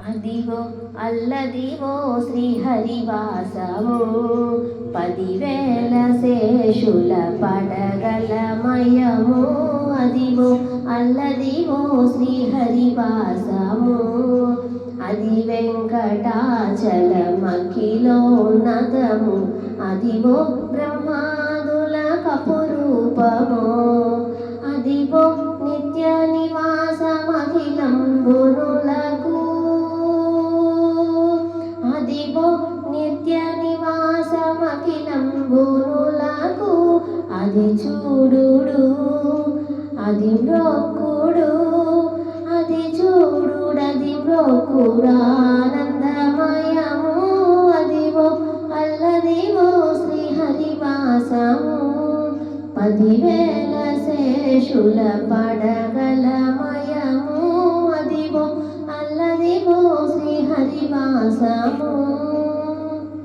అదిగో అల్లదివో శ్రీహరివాసము. పదివేల శేషుల పడగలమయము అదిగో అల్లదివో శ్రీహరివాసము. అది వెంకటాచలమఖిలోన్నతము అదిగో బ్రహ్మాదుల కపురూపము. అదిగో నిత్య నివాసమఖిలంబును నివాసమఖిలం అది చూడు అది మ్రొక్కుడు అది చూడుడది మ్రొక్కుడానందమయము అదివో అల్లదివో శ్రీహరివాసము. పదివేల శేషుల పడగలమయము అదివో అల్లదివో శ్రీహరివాసము.